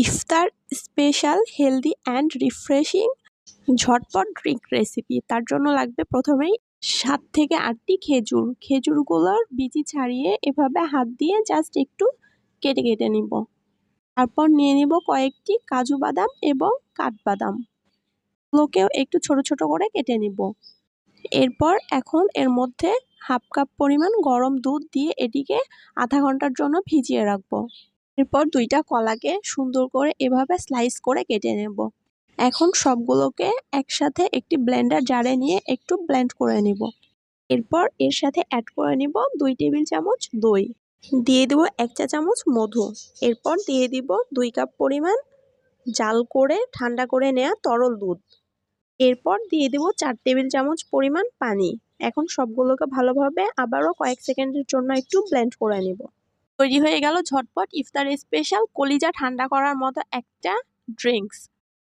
Iftar special, healthy and refreshing, ঝটপট drink recipe. তার জন্য লাগবে প্রথমেই সাত থেকে আটটি খেজুর। খেজুরগুলোর বিচি ছাড়িয়ে এভাবে হাত দিয়ে জাস্ট একটু কেটে কেটে নিব। তারপর নিয়ে নিব কয়েকটি কাজু বাদাম এবং কাঠবাদাম। গুলোকেও একটু ছোট ছোট করে কেটে নিব। এরপর এখন এর মধ্যে হাফ কাপ পরিমাণ গরম দুধ দিয়ে এটিকে আধা ঘণ্টার জন্য ভিজিয়ে রাখব। এরপর দুইটা কলাকে সুন্দর করে এভাবে স্লাইস করে কেটে নেব। এখন সবগুলোকে একসাথে একটি ব্লেন্ডার জারে নিয়ে একটু ব্লেন্ড করে নিব। এরপর এর সাথে অ্যাড করে নিব দুই টেবিল চামচ দই। দিয়ে দিব এক চা চামচ মধু। এরপর দিয়ে দিব দুই কাপ পরিমাণ জাল করে ঠান্ডা করে নেওয়া তরল দুধ। এরপর দিয়ে দেব চার টেবিল চামচ পরিমাণ পানি। এখন সবগুলোকে ভালোভাবে আবারও কয়েক সেকেন্ডের জন্য একটু ব্লেন্ড করে নিব। তৈরি হয়ে গেল ঝটপট ইফতারের স্পেশাল কলিজা ঠান্ডা করার মতো একটা ড্রিঙ্কস